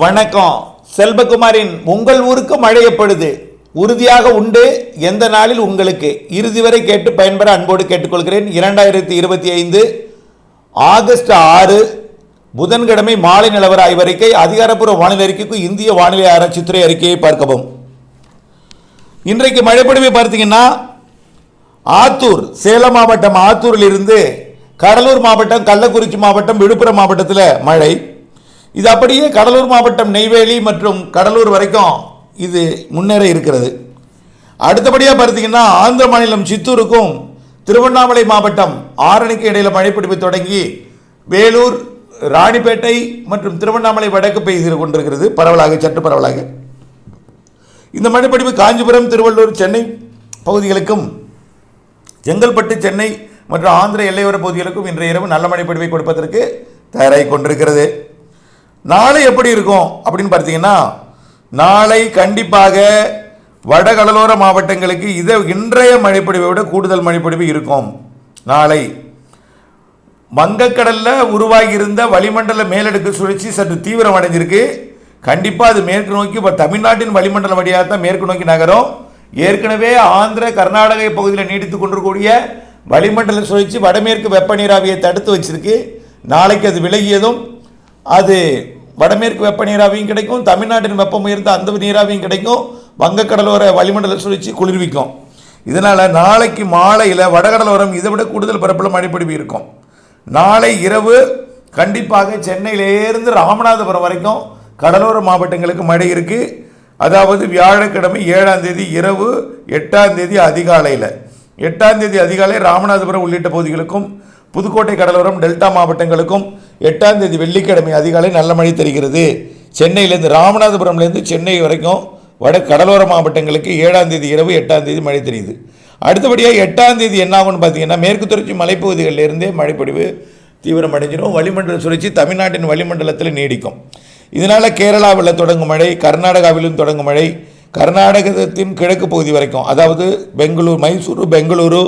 வணக்கம். செல்வகுமாரின் உங்கள் ஊருக்கு மழையப்படுது. உறுதியாக உண்டு. எந்த நாளில் உங்களுக்கு? இறுதி வரை கேட்டு பயன்பெற அன்போடு கேட்டுக்கொள்கிறேன். இரண்டாயிரத்தி இருபத்தி ஐந்து ஆகஸ்ட் ஆறு புதன்கிழமை மாலை நிலவர ஆய்வறிக்கை அதிகாரப்பூர்வ வானிலை அறிக்கைக்கு இந்திய வானிலை ஆராய்ச்சித்துறை அறிக்கையை பார்க்கவும். இன்றைக்கு மழைப்பொழிவை பார்த்தீங்கன்னா ஆத்தூர் சேலம் மாவட்டம் ஆத்தூரில் இருந்து கடலூர் மாவட்டம் கள்ளக்குறிச்சி மாவட்டம் விழுப்புரம் மாவட்டத்தில் மழை. இது அப்படியே கடலூர் மாவட்டம் நெய்வேலி மற்றும் கடலூர் வரைக்கும் இது முன்னேற இருக்கிறது. அடுத்தபடியாக பார்த்தீங்கன்னா ஆந்திர மாநிலம் சித்தூருக்கும் திருவண்ணாமலை மாவட்டம் ஆரணிக்கு இடையில் மழைப்பிடிப்பு தொடங்கி வேலூர் ராணிப்பேட்டை மற்றும் திருவண்ணாமலை வடக்கு பெய்து கொண்டிருக்கிறது. பரவலாக சற்று பரவலாக. இந்த மழைப்பிடிப்பு காஞ்சிபுரம் திருவள்ளூர் சென்னை பகுதிகளுக்கும் செங்கல்பட்டு சென்னை மற்றும் ஆந்திர எல்லையோர பகுதிகளுக்கும் இன்றைய இரவு நல்ல மழை கொடுப்பதற்கு தயாராகி கொண்டிருக்கிறது. நாளை எப்படி இருக்கும் அப்படின்னு பார்த்தீங்கன்னா நாளை கண்டிப்பாக வடகடலோர மாவட்டங்களுக்கு இதை இன்றைய மழைப்பொழிவை விட கூடுதல் மழைப்பொழிவு இருக்கும். நாளை வங்கக்கடலில் உருவாகி இருந்த வளிமண்டல மேலடுக்கு சுழற்சி சற்று தீவிரம் அடைஞ்சிருக்கு. கண்டிப்பாக அது மேற்கு நோக்கி இப்போ தமிழ்நாட்டின் வளிமண்டல வழியாக தான் மேற்கு நோக்கி நகரும். ஏற்கனவே ஆந்திர கர்நாடக பகுதியில் நீடித்து கொண்டிருக்கக்கூடிய வளிமண்டல சுழற்சி வடமேற்கு வெப்ப நீராவியை தடுத்து வச்சிருக்கு. நாளைக்கு அது விலகியதும் அது வடமேற்கு வெப்ப நீராவியும் கிடைக்கும் தமிழ்நாட்டின் வெப்பம் உயர்ந்த அந்த நீராவியும் கிடைக்கும் வங்கக்கடலோர வளிமண்டல சுழற்சி குளிர்விக்கும். இதனால் நாளைக்கு மாலையில் வடகடலோரம் இதை விட கூடுதல் பரப்பில் மழைப்பிடிவு இருக்கும். நாளை இரவு கண்டிப்பாக சென்னையிலேருந்து ராமநாதபுரம் வரைக்கும் கடலோர மாவட்டங்களுக்கு மழை இருக்குது அதாவது வியாழக்கிழமை ஏழாம் தேதி இரவு எட்டாம் தேதி அதிகாலையில். எட்டாம் தேதி அதிகாலை ராமநாதபுரம் உள்ளிட்ட பகுதிகளுக்கும் புதுக்கோட்டை கடலோரம் டெல்டா மாவட்டங்களுக்கும் எட்டாம் தேதி வெள்ளிக்கிழமை அதிகாலை நல்ல மழை தெரிகிறது. சென்னையிலேருந்து ராமநாதபுரம்லேருந்து சென்னை வரைக்கும் வட கடலோர மாவட்டங்களுக்கு ஏழாம் தேதி இரவு எட்டாம் தேதி மழை தெரியுது. அடுத்தபடியாக எட்டாம் தேதி என்ன ஆகும்னு பார்த்தீங்கன்னா மேற்கு தொடர்ச்சி மலைப்பகுதிகளிலிருந்தே மழைப்பொழிவு தீவிரமடைஞ்சிடும் வளிமண்டல சுழற்சி தமிழ்நாட்டின் வளிமண்டலத்தில் நீடிக்கும். இதனால் கேரளாவில் தொடங்கும் மழை கர்நாடகாவிலும் தொடங்கும் மழை கர்நாடகத்தின் கிழக்கு பகுதி வரைக்கும் அதாவது பெங்களூர் மைசூரு பெங்களூரு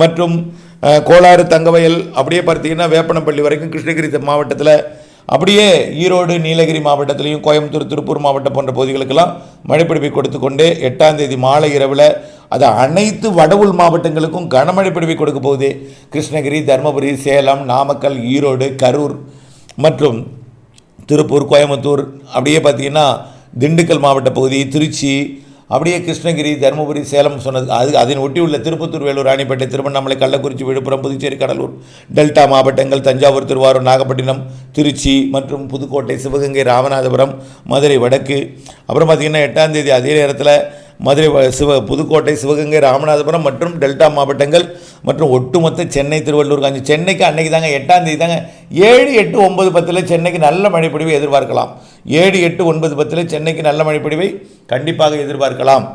மற்றும் கோளாறு தங்கவயல் அப்படியே பார்த்தீங்கன்னா வேப்பனப்பள்ளி வரைக்கும் கிருஷ்ணகிரி மாவட்டத்தில் அப்படியே ஈரோடு நீலகிரி மாவட்டத்திலையும் கோயம்புத்தூர் திருப்பூர் மாவட்டம் போன்ற பகுதிகளுக்கெல்லாம் மழைப்பிடிப்பை கொடுத்து கொண்டே எட்டாம் தேதி மாலை இரவில் அது அனைத்து வடவுள் மாவட்டங்களுக்கும் கனமழை பிடிப்பை கொடுக்க போகுது. கிருஷ்ணகிரி தருமபுரி சேலம் நாமக்கல் ஈரோடு கரூர் மற்றும் திருப்பூர் கோயம்புத்தூர் அப்படியே பார்த்தீங்கன்னா திண்டுக்கல் மாவட்ட பகுதி திருச்சி அப்படியே கிருஷ்ணகிரி தருமபுரி சேலம் சொன்னது அது அதனை ஒட்டி உள்ள திருப்பத்தூர் வேலூர் ராணிப்பேட்டை திருவண்ணாமலை கள்ளக்குறிச்சி விழுப்புரம் புதுச்சேரி கடலூர் டெல்டா மாவட்டங்கள் தஞ்சாவூர் திருவாரூர் நாகப்பட்டினம் திருச்சி மற்றும் புதுக்கோட்டை சிவகங்கை ராமநாதபுரம் மதுரை வடக்கு. அப்புறம் பார்த்திங்கன்னா எட்டாம் தேதி அதே நேரத்தில் மதுரை சிவ புதுக்கோட்டை சிவகங்கை ராமநாதபுரம் மற்றும் டெல்டா மாவட்டங்கள் மற்றும் ஒட்டுமொத்த சென்னை திருவள்ளூர் காஞ்சி. சென்னைக்கு அன்னைக்கு தாங்க எட்டாம் தேதி தாங்க ஏழு எட்டு ஒன்பது பத்தில் சென்னைக்கு நல்ல மழைப்பொழிவை எதிர்பார்க்கலாம். ஏழு எட்டு ஒன்பது பத்தில் சென்னைக்கு நல்ல மழைப்பொழிவை கண்டிப்பாக எதிர்பார்க்கலாம்.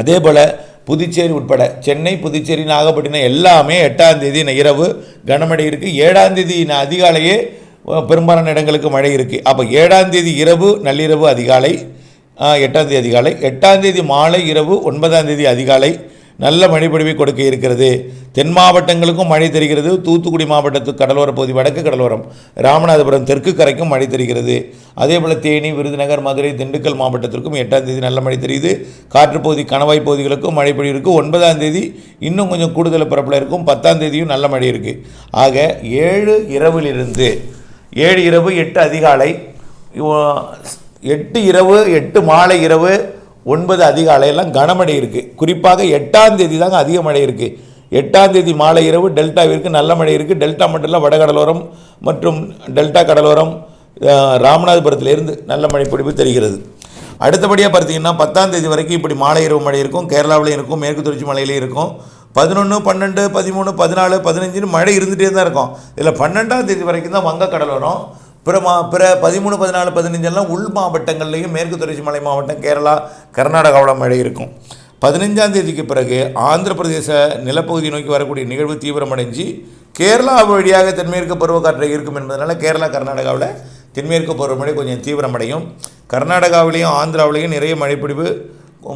அதே போல் புதுச்சேரி உட்பட சென்னை புதுச்சேரி நாகப்பட்டினம் எல்லாமே எட்டாம் தேதி இரவு கனமழை இருக்குது ஏழாம் தேதி அதிகாலையே பெரும்பாலான இடங்களுக்கு மழை இருக்குது அப்போ ஏழாம் தேதி இரவு நள்ளிரவு அதிகாலை எட்டாம் தேதி அதிகாலை எட்டாம் தேதி மாலை இரவு ஒன்பதாம் தேதி அதிகாலை நல்ல மழைப்பொழிவை கொடுக்க இருக்கிறது. தென் மாவட்டங்களுக்கும் மழை தெரிகிறது. தூத்துக்குடி மாவட்டத்துக்கு கடலோர பகுதி வடக்கு கடலோரம் ராமநாதபுரம் தெற்கு கரைக்கும் மழை தெரிகிறது. அதே போல் தேனி விருதுநகர் மதுரை திண்டுக்கல் மாவட்டத்திற்கும் எட்டாம் தேதி நல்ல மழை தெரியுது. காற்றுப்பகுதி கணவாய் பகுதிகளுக்கும் மழை பொழிவு இருக்குது ஒன்பதாம் தேதி இன்னும் கொஞ்சம் கூடுதல் பரப்பில் இருக்கும். பத்தாம் தேதியும் நல்ல மழை இருக்குது ஆக ஏழு இரவிலிருந்து ஏழு இரவு எட்டு அதிகாலை எட்டு இரவு எட்டு மாலை இரவு ஒன்பது அதிகாலையெல்லாம் கனமழை இருக்குது குறிப்பாக எட்டாம் தேதி தாங்க அதிக மழை இருக்குது எட்டாம் தேதி மாலை இரவு டெல்டாவிற்கு நல்ல மழை இருக்குது டெல்டா மட்டும் இல்லை வடகடலோரம் மற்றும் டெல்டா கடலோரம் ராமநாதபுரத்திலிருந்து நல்ல மழை பொழிவு தெரிகிறது. அடுத்தபடியாக பார்த்தீங்கன்னா பத்தாம் தேதி வரைக்கும் இப்படி மாலை இரவு மழை இருக்கும். கேரளாவிலையும் இருக்கும் மேற்கு தொடர்ச்சி மலையிலையும் இருக்கும். பதினொன்று பன்னெண்டு பதிமூணு பதினாலு பதினஞ்சுன்னு மழை இருந்துகிட்டே தான் இருக்கும். இதில் பன்னெண்டாம் தேதி வரைக்கும் தான் வங்கக்கடல் வரும் பிற மா பிற பதிமூணு பதினாலு பதினஞ்செல்லாம் உள் மாவட்டங்கள்லேயும் மேற்கு தொடர்ச்சி மலை மாவட்டம் கேரளா கர்நாடகாவோட மழை இருக்கும். பதினஞ்சாம் தேதிக்கு பிறகு ஆந்திர பிரதேச நிலப்பகுதி நோக்கி வரக்கூடிய நிகழ்வு தீவிரமடைஞ்சு கேரளா வழியாக தென்மேற்கு பருவக்காற்றை இருக்கும் என்பதனால கேரளா கர்நாடகாவில் தென்மேற்கு பருவமழை கொஞ்சம் தீவிரமடையும். கர்நாடகாவிலையும் ஆந்திராவிலையும் நிறைய மழைப்பிடிவு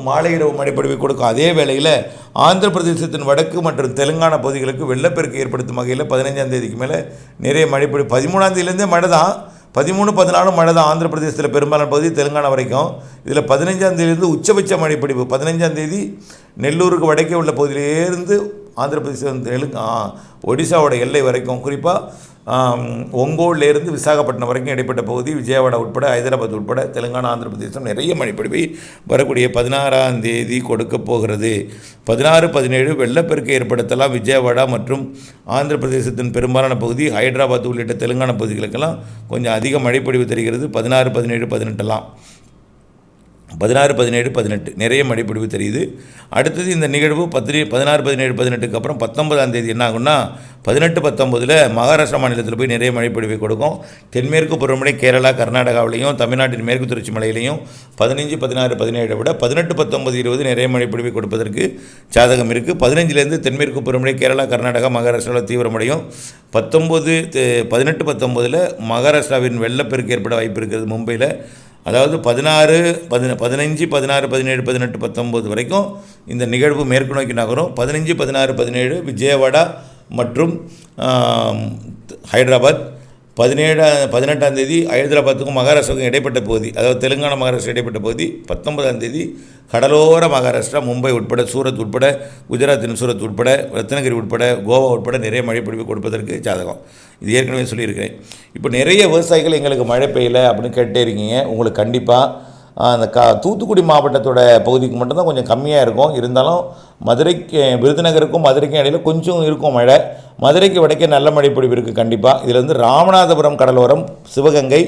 மாலை இரவு மழைப்பொழிவை கொடுக்கும். அதே வேளையில் ஆந்திர பிரதேசத்தின் வடக்கு மற்றும் தெலுங்கானா பகுதிகளுக்கு வெள்ளப்பெருக்கு ஏற்படுத்தும் வகையில் பதினஞ்சாம் தேதிக்கு மேலே நிறைய மழைப்பொழிவு. பதிமூணாம் தேதியிலேருந்தே மழை தான் பதிமூணு பதினாலு மழை தான் ஆந்திர பிரதேசத்தில் பெரும்பாலான பகுதி தெலுங்கானா வரைக்கும். இதில் பதினஞ்சாம் தேதியிலிருந்து உச்சபட்ச மழைப்பிடிப்பு பதினஞ்சாம் தேதி நெல்லூருக்கு வடக்கே உள்ள பகுதியிலேருந்து ஆந்திர பிரதேசம் தெலுங்கு ஒடிசாவோட எல்லை வரைக்கும் குறிப்பாக ஒங்கோல்லேருந்து விசாகப்பட்டினம் வரைக்கும் இடைப்பட்ட பகுதி விஜயவாடா உட்பட ஹைதராபாத் உட்பட தெலுங்கானா ஆந்திர பிரதேசம் நிறைய மழைப்பிடிப்பை வரக்கூடிய பதினாறாம் தேதி கொடுக்க போகிறது. பதினாறு பதினேழு வெள்ளப்பெருக்கு ஏற்படுத்தலாம். விஜயவாடா மற்றும் ஆந்திர பிரதேசத்தின் பெரும்பாலான பகுதி ஹைதராபாத் உள்ளிட்ட தெலுங்கானா பகுதிகளுக்கெல்லாம் கொஞ்சம் அதிக மழைப்பொழிவு தெரிகிறது. பதினாறு பதினேழு பதினெட்டெல்லாம் பதினாறு பதினேழு பதினெட்டு. நிறைய மழைப்பொழிவு தெரியுது. அடுத்தது இந்த நிகழ்வு பத்திரி பதினாறு பதினேழு பதினெட்டுக்கு அப்புறம் பத்தொன்பதாம் தேதி என்ன ஆகும்னா பதினெட்டு பத்தொம்பதில் மகாராஷ்டிரா மாநிலத்தில் போய் நிறைய மழைப்பொழிவை கொடுக்கும். தென்மேற்கு பருவமழை கேரளா கர்நாடகாவிலையும் தமிழ்நாட்டின் மேற்கு தொடர்ச்சி மலையிலையும் பதினஞ்சு பதினாறு பதினேழை விட பதினெட்டு பத்தொம்பது இருபது நிறைய மழைப்பொழிவை கொடுப்பதற்கு சாதகம் இருக்குது பதினஞ்சுலேருந்து தென்மேற்கு பருவமழை கேரளா கர்நாடகா மகாராஷ்டிராவில் தீவிரமடையும். பத்தொம்போது பதினெட்டு பத்தொம்போதில் மகாராஷ்டிராவின் வெள்ளப்பெருக்கு ஏற்பட வாய்ப்பு இருக்கிறது மும்பையில் அதாவது பதினாறு பதின பதினஞ்சு பதினாறு பதினேழு பதினெட்டு பத்தொம்போது வரைக்கும் இந்த நிகழ்வு மேற்கு நோக்கி நகரும். பதினஞ்சு பதினாறு பதினேழு விஜயவாடா மற்றும் ஹைதராபாத். பதினேழாம் பதினெட்டாம் தேதி ஹைதராபாத்துக்கும் மகாராஷ்டிராவுக்கும் இடைப்பட்ட பகுதி அதாவது தெலுங்கானா மகாராஷ்டிரா இடைப்பட்ட பகுதி பத்தொன்பதாம் தேதி கடலோர மகாராஷ்டிரா மும்பை உட்பட சூரத் உட்பட குஜராத்தின் சூரத் உட்பட ரத்னகிரி உட்பட கோவா உட்பட நிறைய மழை பொழிவு கொடுப்பதற்கு ஜாதகம். இது ஏற்கனவே சொல்லியிருக்கிறேன். இப்போ நிறைய விவசாயிகள் எங்களுக்கு மழை பெய்யலை அப்படின்னு கேட்டே இருக்கீங்க. உங்களுக்கு கண்டிப்பாக அந்த கா தூத்துக்குடி மாவட்டத்தோட பகுதிக்கு மட்டும்தான் கொஞ்சம் கம்மியாக இருக்கும். இருந்தாலும் மதுரைக்கு விருதுநகருக்கும் மதுரைக்கும் இடையில் கொஞ்சம் இருக்கும் மழை. மதுரைக்கு வடக்கே நல்ல மழை பொழிவு இருக்குது கண்டிப்பாக இதுலேருந்து ராமநாதபுரம் கடலோரம் சிவகங்கை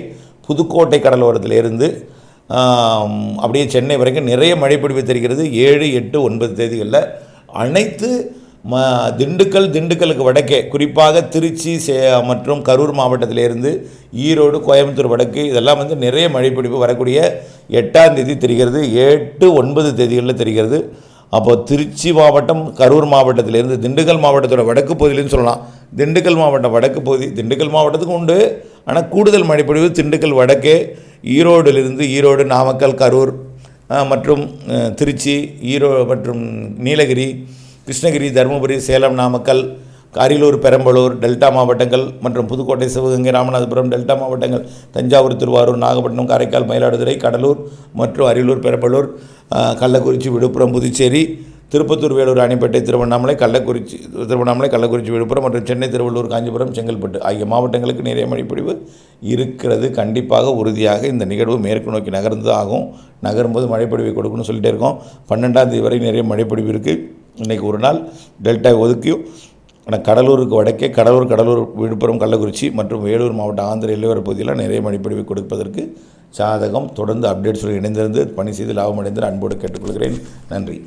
புதுக்கோட்டை கடலோரத்தில் இருந்து அப்படியே சென்னை வரைக்கும் நிறைய மழை பொழிவு தெரிகிறது. ஏழு எட்டு ஒன்பது தேதிகளில் அனைத்து ம திண்டுக்கல் திண்டுக்கலுக்கு வடக்கே குறிப்பாக திருச்சி சே மற்றும் கரூர் மாவட்டத்திலேருந்து ஈரோடு கோயம்புத்தூர் வடக்கு இதெல்லாம் வந்து நிறைய மழைப்பிடிப்பு வரக்கூடிய எட்டாம் தேதி தெரிகிறது எட்டு ஒன்பது தேதிகளில் தெரிகிறது. அப்போ திருச்சி மாவட்டம் கரூர் மாவட்டத்திலேருந்து திண்டுக்கல் மாவட்டத்தோட வடக்கு பகுதியிலேருந்து சொல்லலாம். திண்டுக்கல் மாவட்டம் வடக்கு பகுதி திண்டுக்கல் மாவட்டத்துக்கு உண்டு. ஆனால் கூடுதல் மழைப்பொழிவு திண்டுக்கல் வடக்கே ஈரோடிலிருந்து ஈரோடு நாமக்கல் கரூர் மற்றும் திருச்சி ஈரோ மற்றும் நீலகிரி கிருஷ்ணகிரி தருமபுரி சேலம் நாமக்கல் அரியலூர் பெரம்பலூர் டெல்டா மாவட்டங்கள் மற்றும் புதுக்கோட்டை சிவகங்கை ராமநாதபுரம் டெல்டா மாவட்டங்கள் தஞ்சாவூர் திருவாரூர் நாகப்பட்டினம் காரைக்கால் மயிலாடுதுறை கடலூர் மற்றும் அரியலூர் பெரம்பலூர் கள்ளக்குறிச்சி விழுப்புரம் புதுச்சேரி திருப்பத்தூர் வேலூர் அணைப்பேட்டை திருவண்ணாமலை கள்ளக்குறிச்சி திருவண்ணாமலை கள்ளக்குறிச்சி விழுப்புரம் மற்றும் சென்னை திருவள்ளூர் காஞ்சிபுரம் செங்கல்பட்டு ஆகிய மாவட்டங்களுக்கு நிறைய மழைப்பொழிவு இருக்கிறது. கண்டிப்பாக உறுதியாக இந்த நிகழ்வு மேற்கு நோக்கி நகர்ந்து ஆகும். நகரும்போது மழைப்பொழிவை கொடுக்கணும்னு சொல்லிட்டே இருக்கோம். பன்னெண்டாம் தேதி வரை நிறைய மழைப்பொழிவு இருக்குது இன்றைக்கி ஒரு நாள் டெல்டா ஒதுக்கியும் ஆனால் கடலூருக்கு வடக்கே கடலூர் கடலூர் விழுப்புரம் கள்ளக்குறிச்சி மற்றும் வேலூர் மாவட்ட ஆந்திர எல்லையோர பகுதியில் நிறைய மழைப்பொழிவை கொடுப்பதற்கு சாதகம் தொடர்ந்து அப்டேட்ஸுடன் இணைந்திருந்து பணி செய்து லாபம் அடைந்து அன்போடு கேட்டுக்கொள்கிறேன். நன்றி.